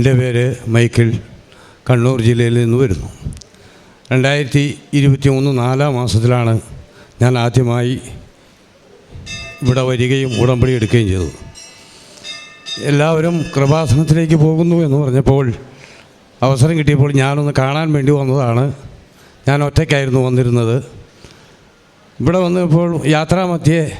എന്റെ പേര് മൈക്കിൾ. കണ്ണൂർ ജില്ലയിൽ നിന്ന് വരുന്നു. രണ്ടായിരത്തി ഇരുപത്തി മൂന്ന് നാലാം മാസത്തിലാണ് ഞാൻ ആദ്യമായി ഇവിടെ വരികയും ഉടമ്പടി എടുക്കുകയും ചെയ്തത്. എല്ലാവരും കൃപാസനത്തിലേക്ക് പോകുന്നു എന്ന് പറഞ്ഞപ്പോൾ അവസരം കിട്ടിയപ്പോൾ ഞാനൊന്ന് കാണാൻ വേണ്ടി വന്നതാണ്. ഞാൻ ഒറ്റയ്ക്കായിരുന്നു വന്നിരുന്നത്. ഇവിടെ വന്നപ്പോൾ യാത്രാമധ്യേ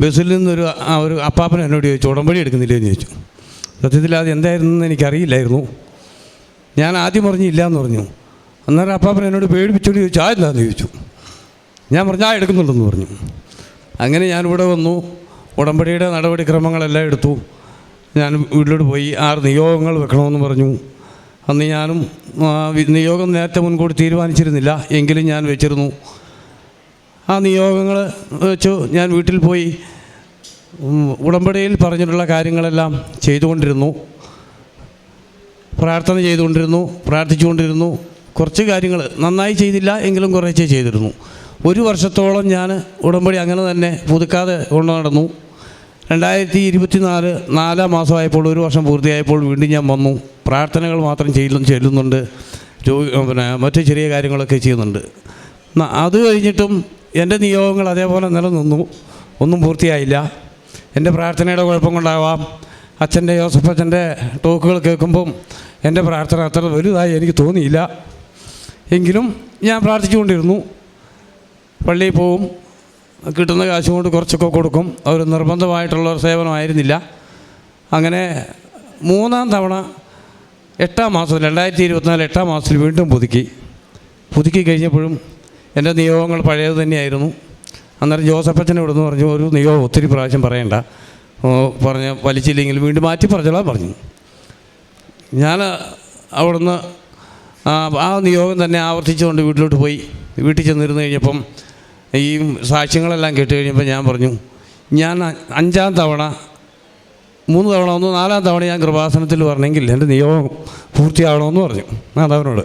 ബസ്സിൽ നിന്നൊരു ഒരു അപ്പാപ്പൻ എന്നോട് ചോദിച്ചു ഉടമ്പടി എടുക്കുന്നില്ലേ? എന്ന് ചോദിച്ചു. സത്യത്തിൽ അത് എന്തായിരുന്നെന്ന് എനിക്കറിയില്ലായിരുന്നു. ഞാൻ ആദ്യം പറഞ്ഞു ഇല്ല എന്ന് പറഞ്ഞു. അന്നേരം അപ്പാപ്പൻ എന്നോട് പേടിപ്പിച്ചുകൊണ്ട് ചോദിച്ചു ആ എന്താന്ന് ചോദിച്ചു. ഞാൻ പറഞ്ഞു ആ എടുക്കുന്നുണ്ടെന്ന് പറഞ്ഞു. അങ്ങനെ ഞാനിവിടെ വന്നു. ഉടമ്പടിയുടെ നടപടിക്രമങ്ങളെല്ലാം എടുത്തു. ഞാൻ വീട്ടിലോട്ട് പോയി ആറ് നിയോഗങ്ങൾ വെക്കണമെന്ന് പറഞ്ഞു. അന്ന് ഞാനും നിയോഗം നേരത്തെ മുൻകൂട്ടി തീരുമാനിച്ചിരുന്നില്ല. എങ്കിലും ഞാൻ വെച്ചിരുന്നു. ആ നിയോഗങ്ങൾ വെച്ചു ഞാൻ വീട്ടിൽ പോയി. ഉടമ്പടിയിൽ പറഞ്ഞിട്ടുള്ള കാര്യങ്ങളെല്ലാം ചെയ്തുകൊണ്ടിരുന്നു. പ്രാർത്ഥന ചെയ്തുകൊണ്ടിരുന്നു പ്രാർത്ഥിച്ചുകൊണ്ടിരുന്നു. കുറച്ച് കാര്യങ്ങൾ നന്നായി ചെയ്തില്ല എങ്കിലും കുറേച്ചേ ചെയ്തിരുന്നു. ഒരു വർഷത്തോളം ഞാൻ ഉടമ്പടി അങ്ങനെ തന്നെ പുതുക്കാതെ കൊണ്ടു നടന്നു. രണ്ടായിരത്തി ഇരുപത്തി നാല് നാലാം മാസമായപ്പോൾ ഒരു വർഷം പൂർത്തിയായപ്പോൾ വീണ്ടും ഞാൻ വന്നു. പ്രാർത്ഥനകൾ മാത്രം ചെയ്യലും ചെല്ലുന്നുണ്ട്. രോഗി പിന്നെ മറ്റു ചെറിയ കാര്യങ്ങളൊക്കെ ചെയ്യുന്നുണ്ട്. അത് കഴിഞ്ഞിട്ടും എന്റെ നിയോഗങ്ങൾ അതേപോലെ നിലനിന്നു. ഒന്നും പൂർത്തിയായില്ല. എന്റെ പ്രാർത്ഥനയുടെ കുഴപ്പം കൊണ്ടാവാം അച്ഛന്റെ ജോസഫ് അച്ഛന്റെ ടോക്കുകൾ കേൾക്കുമ്പം എന്റെ പ്രാർത്ഥന അത്ര വലുതായി എനിക്ക് തോന്നിയില്ല. എങ്കിലും ഞാൻ പ്രാർത്ഥിച്ചുകൊണ്ടിരുന്നു. പള്ളിയിൽ പോവും കിട്ടുന്ന കാശ് കൊണ്ട് കുറച്ചൊക്കെ കൊടുക്കും. അവർ നിർബന്ധമായിട്ടുള്ള ഒരു സേവനമായിരുന്നില്ല. അങ്ങനെ മൂന്നാം തവണ എട്ടാം മാസം രണ്ടായിരത്തി ഇരുപത്തിനാല് എട്ടാം മാസത്തിൽ വീണ്ടും പുതുക്കി. പുതുക്കി കഴിഞ്ഞപ്പോഴും എന്റെ നിയോഗങ്ങൾ പഴയത് തന്നെയായിരുന്നു. അന്നേരം ജോസഫച്ചനെ ഇവിടുന്ന് പറഞ്ഞു ഒരു നിയോഗം ഒത്തിരി പ്രാവശ്യം പറയണ്ട. പറഞ്ഞ് വലിച്ചില്ലെങ്കിൽ വീണ്ടും മാറ്റി പറഞ്ഞോളാൻ പറഞ്ഞു. ഞാൻ അവിടുന്ന് ആ ആ നിയോഗം തന്നെ ആവർത്തിച്ചുകൊണ്ട് വീട്ടിലോട്ട് പോയി. വീട്ടിൽ ചെന്നിരുന്ന് കഴിഞ്ഞപ്പം ഈ സാക്ഷ്യങ്ങളെല്ലാം കേട്ട് കഴിഞ്ഞപ്പോൾ ഞാൻ പറഞ്ഞു ഞാൻ അഞ്ചാം തവണ മൂന്ന് തവണ ഒന്ന് നാലാം തവണ ഞാൻ കൃപാസനത്തിൽ പറഞ്ഞെങ്കിൽ എന്റെ നിയോഗം പൂർത്തിയാവണമെന്ന് പറഞ്ഞു മാതാവിനോട്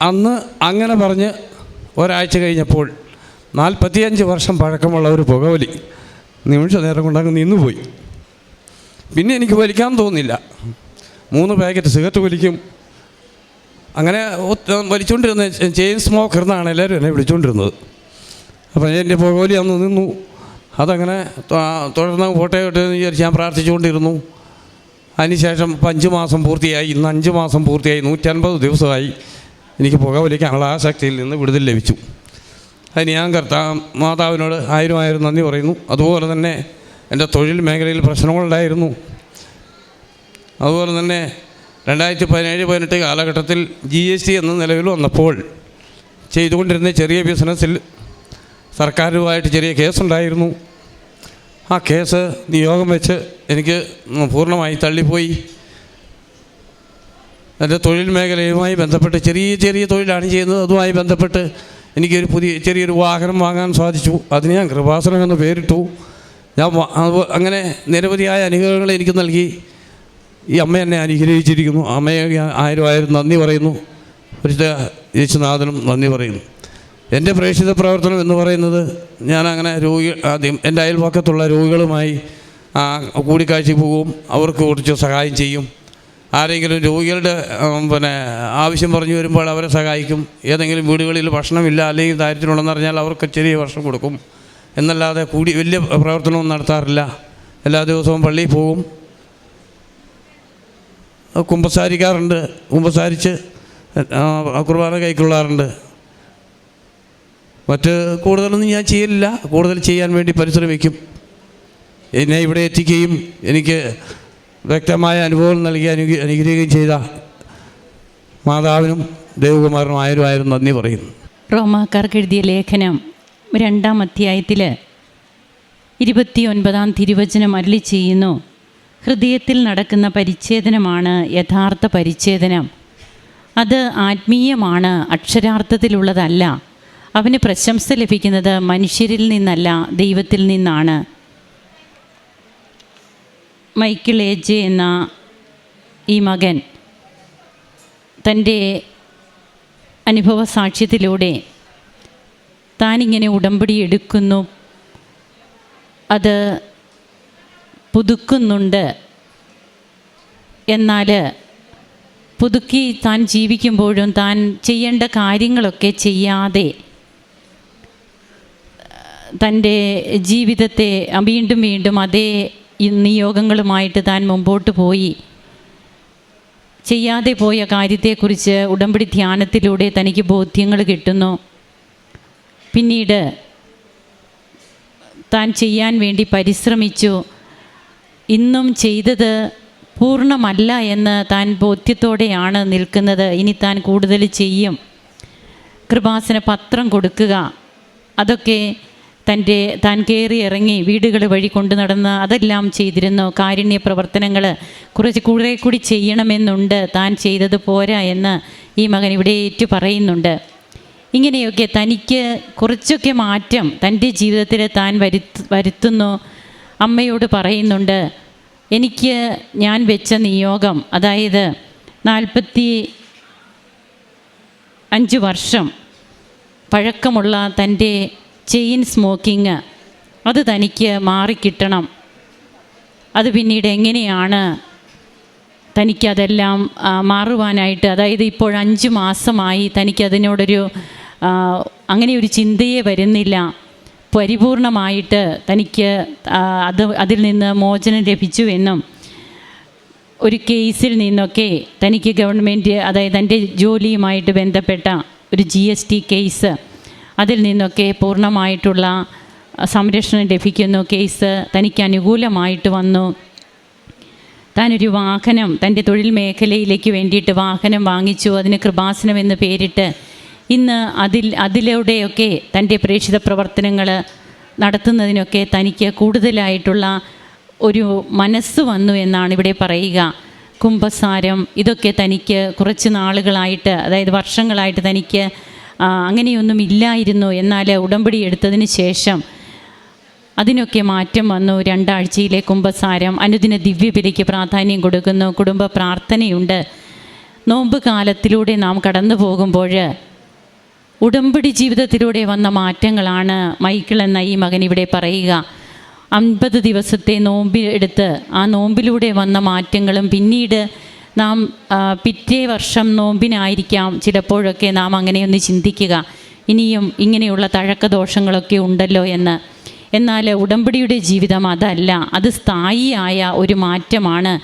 അന്ന് അങ്ങനെ പറഞ്ഞ് ഒരാഴ്ച കഴിഞ്ഞപ്പോൾ നാൽപ്പത്തിയഞ്ച് വർഷം പഴക്കമുള്ള ഒരു പുകവലി നിമിഷ നേരം കൊണ്ടങ്ങ് നിന്നുപോയി. പിന്നെ എനിക്ക് വലിക്കാൻ തോന്നില്ല. മൂന്ന് പാക്കറ്റ് സിഗരറ്റ് വലിക്കും. അങ്ങനെ വലിച്ചുകൊണ്ടിരുന്ന ചെയിൻ സ്മോക്കർ എന്നാണ് എല്ലാവരും എന്നെ വിളിച്ചുകൊണ്ടിരുന്നത് അപ്പോൾ എന്റെ പുകവലി അന്ന് നിന്നു. അതങ്ങനെ തുടർന്ന് എന്ന് വിചാരിച്ച് ഞാൻ പ്രാർത്ഥിച്ചുകൊണ്ടിരുന്നു. അതിനുശേഷം ഇപ്പം അഞ്ച് മാസം പൂർത്തിയായി. ഇന്ന് അഞ്ച് മാസം പൂർത്തിയായി. നൂറ്റൻപത് ദിവസമായി. എനിക്ക് പുക വലിക്കാനുള്ള ആ ശക്തിയിൽ നിന്ന് വിടുതൽ ലഭിച്ചു. അതിന് ഞാൻ കർത്താ മാതാവിനോട് ആയിരം ആയിരം നന്ദി പറയുന്നു. അതുപോലെ തന്നെ എന്റെ തൊഴിൽ മേഖലയിൽ പ്രശ്നങ്ങളുണ്ടായിരുന്നു അതുപോലെ തന്നെ രണ്ടായിരത്തി പതിനേഴ് പതിനെട്ട് കാലഘട്ടത്തിൽ ജി എസ് ടി എന്ന നിലവിൽ വന്നപ്പോൾ ചെയ്തുകൊണ്ടിരുന്ന ചെറിയ ബിസിനസ്സിൽ സർക്കാരുമായിട്ട് ചെറിയ കേസുണ്ടായിരുന്നു ആ കേസ് നിയോഗം വെച്ച് എനിക്ക് പൂർണമായി തള്ളിപ്പോയി. എന്റെ തൊഴിൽ മേഖലയുമായി ബന്ധപ്പെട്ട് ചെറിയ ചെറിയ തൊഴിലാണ് ചെയ്യുന്നത്. അതുമായി ബന്ധപ്പെട്ട് എനിക്കൊരു പുതിയ ചെറിയൊരു വാഹനം വാങ്ങാൻ സാധിച്ചു. അതിന് ഞാൻ കൃപാസനം എന്ന് പേരിട്ടു. ഞാൻ അങ്ങനെ നിരവധിയായ അനുഗ്രഹങ്ങൾ എനിക്ക് നൽകി. ഈ അമ്മ എന്നെ അനുഗ്രഹിച്ചിരിക്കുന്നു. അമ്മയെ ആയിരം ആയിരം നന്ദി പറയുന്നു. പരിശുദ്ധ യേശുനാഥനും നന്ദി പറയുന്നു. എന്റെ പ്രേക്ഷിത പ്രവർത്തനം എന്ന് പറയുന്നത് ഞാൻ അങ്ങനെ രോഗി ആദ്യം എന്റെ അയൽപക്കത്തുള്ള രോഗികളുമായി കൂടിക്കാഴ്ച പോകും. അവർക്ക് കുറച്ച് സഹായം ചെയ്യും. ആരെങ്കിലും രോഗികളുടെ പിന്നെ ആവശ്യം പറഞ്ഞു വരുമ്പോൾ അവരെ സഹായിക്കും. ഏതെങ്കിലും വീടുകളിൽ ഭക്ഷണമില്ല അല്ലെങ്കിൽ ദാരിദ്ര്യമുണ്ടെന്ന് അറിഞ്ഞാൽ അവർക്ക് ചെറിയ ഭക്ഷണം കൊടുക്കും. എന്നല്ലാതെ കൂടി വലിയ പ്രവർത്തനമൊന്നും നടത്താറില്ല. എല്ലാ ദിവസവും പള്ളിയിൽ പോകും. കുമ്പസാരിക്കാറുണ്ട്. കുമ്പസാരിച്ച് കുർബാന കൈക്കൊള്ളാറുണ്ട്. മറ്റ് കൂടുതലൊന്നും ഞാൻ ചെയ്യലില്ല. കൂടുതൽ ചെയ്യാൻ വേണ്ടി പരിശ്രമിക്കും. എന്നെ ഇവിടെ എത്തിക്കുകയും എനിക്ക് വ്യക്തമായ അനുഭവം നൽകി അനുഗ്രഹ അനുഗ്രഹിക്കുകയും ചെയ്ത മാതാവിനും ദേവകുമാരനും ആയിരം നന്ദി പറയുന്നു റോമാക്കാർക്ക് എഴുതിയ ലേഖനം രണ്ടാം അധ്യായത്തിൽ ഇരുപത്തി ഒൻപതാം തിരുവചനം അരളി ചെയ്യുന്നു ഹൃദയത്തിൽ നടക്കുന്ന പരിച്ഛേദനമാണ് യഥാർത്ഥ പരിച്ഛേദനം. അത് ആത്മീയമാണ് അക്ഷരാർത്ഥത്തിലുള്ളതല്ല. അവന് പ്രശംസ ലഭിക്കുന്നത് മനുഷ്യരിൽ നിന്നല്ല ദൈവത്തിൽ നിന്നാണ്. മൈക്കിൾ ഏജ് എന്ന ഈ മകൻ തന്റെ അനുഭവ സാക്ഷ്യത്തിലൂടെ താനിങ്ങനെ ഉടമ്പടി എടുക്കുന്നു. അത് പുതുക്കുന്നുണ്ട്. എന്നാൽ പുതുക്കി താൻ ജീവിക്കുമ്പോഴും താൻ ചെയ്യേണ്ട കാര്യങ്ങളൊക്കെ ചെയ്യാതെ തന്റെ ജീവിതത്തെ വീണ്ടും വീണ്ടും അതേ ഈ നിയോഗങ്ങളുമായിട്ട് താൻ മുമ്പോട്ട് പോയി. ചെയ്യാതെ പോയ കാര്യത്തെക്കുറിച്ച് ഉടമ്പടി ധ്യാനത്തിലൂടെ തനിക്ക് ബോധ്യങ്ങൾ കിട്ടുന്നു. പിന്നീട് താൻ ചെയ്യാൻ വേണ്ടി പരിശ്രമിച്ചു. ഇന്നും ചെയ്തത് പൂർണമല്ല എന്ന് താൻ ബോധ്യത്തോടെയാണ് നിൽക്കുന്നത്. ഇനി താൻ കൂടുതൽ ചെയ്യും. കൃപാസന പത്രം കൊടുക്കുക. അതൊക്കെ തന്റെ താൻ കയറി ഇറങ്ങി വീടുകൾ വഴി കൊണ്ടു നടന്ന് അതെല്ലാം ചെയ്തിരുന്നു. കാരുണ്യ പ്രവർത്തനങ്ങൾ കുറച്ച് കൂടെ കൂടി ചെയ്യണമെന്നുണ്ട്. താൻ ചെയ്തത് പോരാ എന്ന് ഈ മകൻ ഇവിടെ ഏറ്റു പറയുന്നുണ്ട്. ഇങ്ങനെയൊക്കെ തനിക്ക് കുറച്ചൊക്കെ മാറ്റം തന്റെ ജീവിതത്തിൽ താൻ വരുത്ത് വരുത്തുന്നു. അമ്മയോട് പറയുന്നുണ്ട് എനിക്ക് ഞാൻ വെച്ച നിയോഗം അതായത് നാൽപ്പത്തി അഞ്ച് വർഷം പഴക്കമുള്ള തന്റെ ചെയിൻ സ്മോക്കിങ്. അത് തനിക്ക് മാറിക്കിട്ടണം. അത് പിന്നീട് എങ്ങനെയാണ് തനിക്കതെല്ലാം മാറുവാനായിട്ട്? അതായത് ഇപ്പോൾ അഞ്ച് മാസമായി തനിക്കതിനോടൊരു അങ്ങനെ ഒരു ചിന്തയെ വരുന്നില്ല. പരിപൂർണമായിട്ട് തനിക്ക് അത് അതിൽ നിന്ന് മോചനം ലഭിച്ചു എന്നും ഒരു കേസിൽ നിന്നൊക്കെ തനിക്ക് ഗവൺമെന്റ് അതായത് എന്റെ ജോലിയുമായിട്ട് ബന്ധപ്പെട്ട ഒരു ജി കേസ് അതിൽ നിന്നൊക്കെ പൂർണമായിട്ടുള്ള സംരക്ഷണം ലഭിക്കുന്നു കേസ് തനിക്ക് അനുകൂലമായിട്ട് വന്നു. താനൊരു വാഹനം തന്റെ തൊഴിൽ മേഖലയിലേക്ക് വേണ്ടിയിട്ട് വാഹനം വാങ്ങിച്ചു അതിന് കൃപാസനം എന്ന് പേരിട്ട് ഇന്ന് അതിൽ അതിലൂടെയൊക്കെ തന്റെ പ്രേക്ഷിത പ്രവർത്തനങ്ങൾ നടത്തുന്നതിനൊക്കെ തനിക്ക് കൂടുതലായിട്ടുള്ള ഒരു മനസ്സ് വന്നു എന്നാണ് ഇവിടെ പറയുക. കുംഭസാരം ഇതൊക്കെ തനിക്ക് കുറച്ച് നാളുകളായിട്ട് അതായത് വർഷങ്ങളായിട്ട് തനിക്ക് അങ്ങനെയൊന്നും ഇല്ലായിരുന്നു എന്നാൽ ഉടമ്പടി എടുത്തതിന് ശേഷം അതിനൊക്കെ മാറ്റം വന്നു. രണ്ടാഴ്ചയിലെ കുംഭസാരം അനുദിന ദിവ്യബലിക്ക് പ്രാധാന്യം കൊടുക്കുന്നു. കുടുംബ പ്രാർത്ഥനയുണ്ട്. നോമ്പ് കാലത്തിലൂടെ നാം കടന്നു പോകുമ്പോൾ ഉടമ്പടി ജീവിതത്തിലൂടെ വന്ന മാറ്റങ്ങളാണ് മൈക്കിൾ എന്ന ഈ മകൻ ഇവിടെ പറയുക. അൻപത് ദിവസത്തെ നോമ്പ് എടുത്ത് ആ നോമ്പിലൂടെ വന്ന മാറ്റങ്ങളും പിന്നീട് നാം പിറ്റേ വർഷം നോമ്പിനായിരിക്കാം ചിലപ്പോഴൊക്കെ നാം അങ്ങനെയൊന്ന് ചിന്തിക്കുക. ഇനിയും ഇങ്ങനെയുള്ള തഴക്ക ദോഷങ്ങളൊക്കെ ഉണ്ടല്ലോ എന്ന്. എന്നാൽ ഉടമ്പടിയുടെ ജീവിതം അതല്ല. അത് സ്ഥായിയായ ഒരു മാറ്റമാണ്.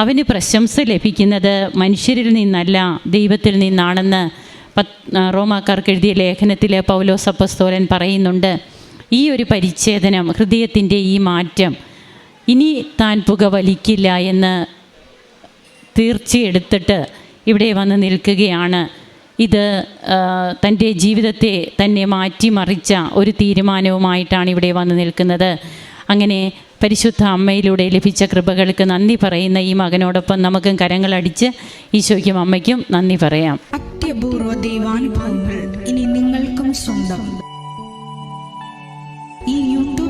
അവന് പ്രശംസ ലഭിക്കുന്നത് മനുഷ്യരിൽ നിന്നല്ല ദൈവത്തിൽ നിന്നാണെന്ന് റോമാക്കാർക്ക് എഴുതിയ ലേഖനത്തിൽ പൗലോസ് അപ്പസ്തോലൻ പറയുന്നുണ്ട്. ഈ ഒരു പരിച്ഛേദനം ഹൃദയത്തിന്റെ ഈ മാറ്റം ഇനി താൻ പുക വലിക്കില്ല എന്ന് തീർച്ചയെടുത്തിട്ട് ഇവിടെ വന്ന് നിൽക്കുകയാണ്. ഇത് തന്റെ ജീവിതത്തെ തന്നെ മാറ്റിമറിച്ച ഒരു തീരുമാനവുമായിട്ടാണ് ഇവിടെ വന്ന് നിൽക്കുന്നത്. അങ്ങനെ പരിശുദ്ധ അമ്മയിലൂടെ ലഭിച്ച കൃപകൾക്ക് നന്ദി പറയുന്ന ഈ മകനോടൊപ്പം നമുക്കും കരങ്ങളടിച്ച് ഈശോയ്ക്കും അമ്മയ്ക്കും നന്ദി പറയാം. അത്യപൂർവ ദൈവാനുഭവങ്ങൾ ഇനി നിങ്ങൾക്കും സ്വന്തം. ഈ